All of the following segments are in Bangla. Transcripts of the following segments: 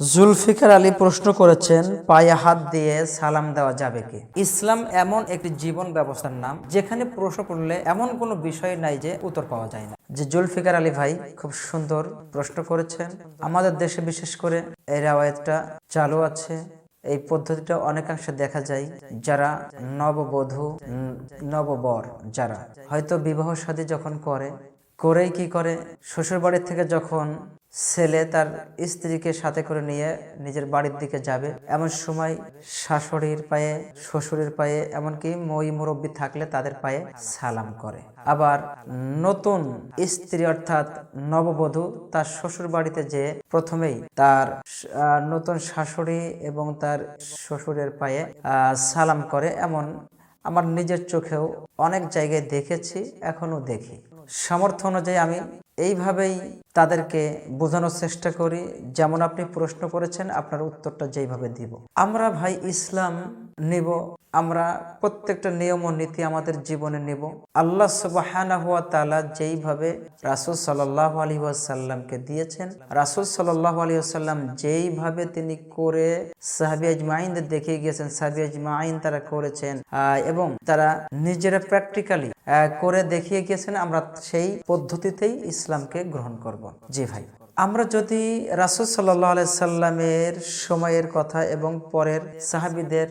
জুলফিকার আলী প্রশ্ন করেছেন, পায়ে হাত দিয়ে সালাম দেওয়া যাবে কি? ইসলাম এমন একটি জীবন ব্যবস্থার নাম, যেখানে প্রশ্ন করলে এমন কোনো বিষয় নাই যে উত্তর পাওয়া যায় না। যে জুলফিকার আলী ভাই খুব সুন্দর প্রশ্ন করেছেন, আমাদের দেশে বিশেষ করে এই রেওয়ায়তটা চালু আছে। এই পদ্ধতিটা অনেকাংশে দেখা যায় যারা নববধূ, নববর যারা। হয়তো বিবাহ শাদী যখন করে, করেই কি করে? শ্বশুর বাড়ির থেকে যখন ছেলে তার স্ত্রীকে সাথে করে নিয়ে নিজের বাড়ির দিকে যাবে। এমন সময় শাশুড়ির পায়ে, শ্বশুরের পায়ে, এমনকি মই মুরব্বী থাকলে তাদের পায়ে সালাম করে। আবার নতুন স্ত্রী অর্থাৎ নববধূ তার শ্বশুর বাড়িতে যে প্রথমেই তার নতুন শাশুড়ি এবং তার শ্বশুরের পায়ে সালাম করে। এমন আমার নিজের চোখেও অনেক জায়গায় দেখেছি এখনও দেখি। সামর্থ্য অনুযায়ী আমি এইভাবেই তাদেরকে বোঝানোর চেষ্টা করি। যেমন আপনি প্রশ্ন করেছেন, আপনার উত্তরটা যেইভাবে দিব। আমরা ভাই ইসলাম নিব। আমরা প্রত্যেকটা নিয়ম ও নীতি আমাদের জীবনে নিব। আল্লাহ তালা যেইভাবে রাসুল সাল্লাহ আলী ওয়াসাল্লামকে দিয়েছেন, রাসুল সাল্লাহ আলী আসাল্লাম যেইভাবে তিনি করে সাহাবি আজমাইনদের দেখিয়ে গিয়েছেন, সাহাবি আজমাইন তারা করেছেন এবং তারা নিজেরা প্র্যাকটিক্যালি করে দেখিয়ে গিয়েছেন, আমরা সেই পদ্ধতিতেই ইসলামকে গ্রহণ করব। জি ভাই। আমরা যদি রাসুল সাল্লাহ সাল্লামের সময়ের কথা এবং পরের সাহাবিদের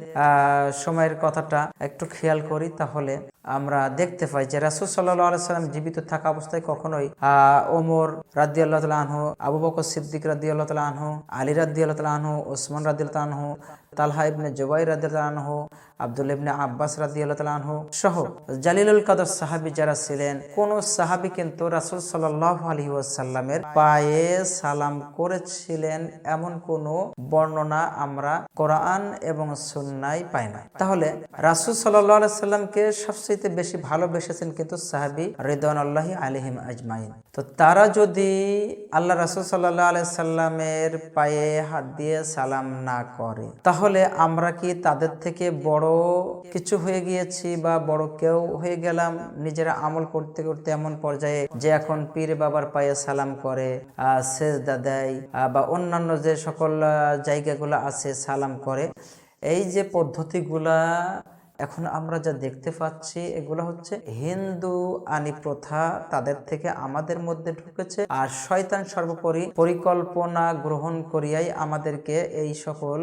সময়ের কথাটা একটু খেয়াল করি, তাহলে আমরা দেখতে পাই যে রাসুল সাল্লাহ সাল্লাম জীবিত থাকা অবস্থায় কখনোই ওমর রাদি আল্লাহ আনহু, আবু বকর সিদ্দিক রাদি আল্লাহ আনহু, আলী রাদি আল্লাহ আনহু, ওসমান রাদি আনহু, তালহা ইবনে জুবাই রাদি আনহু আব্দুল ইবনে আব্বাস রাদি আল্লাহ সহ জালিলুল কাদর সাহাবি যারা ছিলেন, কোন সাহাবি কিন্তু রাসুল সাল্লাহ আলী ওয়াসাল্লামের পায়ে সালাম করেছিলেন এমন কোন বর্ণনা আমরা কোরআন এবং সুন্নাই পাই না। তাহলে রাসুল সাল্লাহ সাল্লামকে সবচেয়ে বেশি ভালোবেসেছেন কিন্তু সাহাবি রিদওয়ান আল্লাহি আলিহিম আজমাইন। তো তারা যদি আল্লাহ রাসুল সাল্লাহ আলাই সাল্লামের পায়ে হাত দিয়ে সালাম না করে, তাহলে আমরা কি তাদের থেকে বড় কিছু হয়ে গিয়েছি বা বড় কেউ হয়ে গেলাম, নিজেরা আমল করতে করতে এমন পর্যায়ে যে এখন পীর বাবার পায়ে সালাম করে সেজদা দেয় বা অন্যান্য যে সকল জায়গাগুলো আছে সালাম করে। এই যে পদ্ধতিগুলা এখন আমরা যা দেখতে পাচ্ছি, এগুলো হচ্ছে হিন্দু আনি প্রথা তাদের থেকে আমাদের মধ্যে ঢুকেছে। আর শয়তান সর্বোপরি পরিকল্পনা গ্রহণ করিয়াই আমাদেরকে এই সকল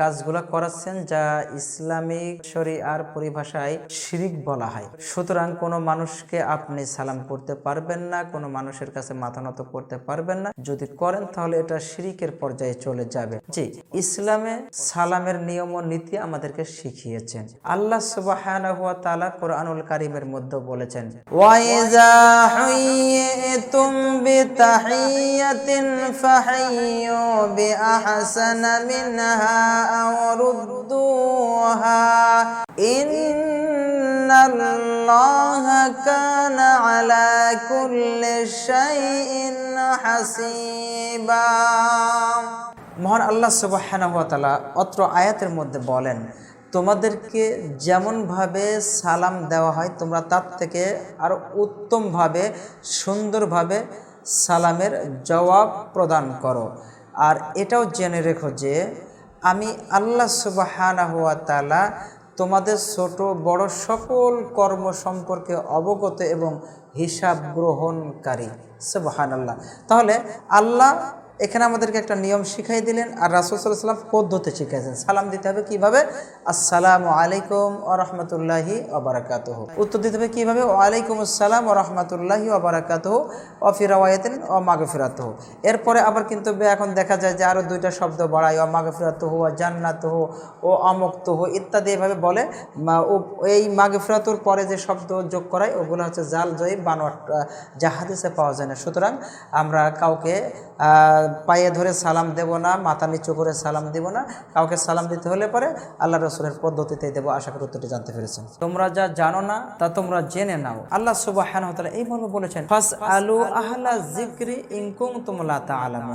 কাজগুলা করাচ্ছেন, যা ইসলামিক শরিয়ার পরিভাষায় শিরিক বলা হয়। সুতরাং কোনো মানুষকে আপনি সালাম করতে পারবেন না, কোনো মানুষের কাছে মাথা নত করতে পারবেন না। যদি করেন, তাহলে এটা শিরিকের পর্যায়ে চলে যাবে। জি, ইসলামে সালামের নিয়ম ও নীতি আমাদেরকে শিখিয়েছেন। আল্লাহ সুবহানাহু ওয়া তাআলা কোরআনুল কারীমের মধ্যে বলেছেন ওয়াইজা হুইয়িতুম বিতাহিয়াতিন ফাহাইয়ু বিআহসানা মিনহা আও রুদ্দুহা। ইন্নাল্লাহা কানা আলা কুল্লি শাইইন হাসিবা। মহান আল্লাহ সুবহানাহু ওয়া তাআলা অত্র আয়াতের মধ্যে বলেন তোমাদেরকে যেমনভাবে সালাম দেওয়া হয়, তোমরা তার থেকে আরও উত্তমভাবে, সুন্দরভাবে সালামের জবাব প্রদান করো। আর এটাও জেনে রেখো যে, আমি আল্লাহ সুবহানাহু ওয়া তাআলা তোমাদের ছোট, বড় সকল কর্ম সম্পর্কে অবগত এবং হিসাব গ্রহণকারী। সুবহান আল্লাহ তাহলে আল্লাহ এখানে আমাদেরকে একটা নিয়ম শিখাই দিলেন আর রাসুল সাল্লাহ সাল্লাম পদ্ধতি শিখাইছেন। সালাম দিতে হবে কীভাবে? আসসালামু আলাইকুম ও রহমতুল্লাহি ওবরাকাত উত্তর দিতে হবে কীভাবে? ওয়ালাইকুম আসসালাম ও রহমতুল্লাহি ওবরাকাত ও ফিরাওয়ায়তেন ও মাগফিরাত এরপরে আবার কিন্তু এখন দেখা যায় যে আরও দুইটা শব্দ বাড়ায় ও মাগফিরাত হো ও জান্নাত হো ও অমুক্ত হো ইত্যাদি এভাবে বলে। এই মাগফিরাতুর পরে যে শব্দ যোগ করায়, ওগুলো হচ্ছে জাল জয়ী বানোয়াট যা হাদিসে পাওয়া যায় না। সুতরাং আমরা কাউকে পায়ে ধরে সালাম দেব না, মাথা নিচু করে সালাম দেব না, কাউকে সালাম দিতে হলে পরে আল্লাহ রসুলের পদ্ধতিতেই দেবো, আশা করি উত্তরটি জানতে পেরেছেন। তোমরা যা জানো না, তা তোমরা জেনে নাও। আল্লাহ সুবাহ এই মর্ম বলেছেন ফাস আলু আহলা জিক্রি ইনকুম তুমলা তা আলামুন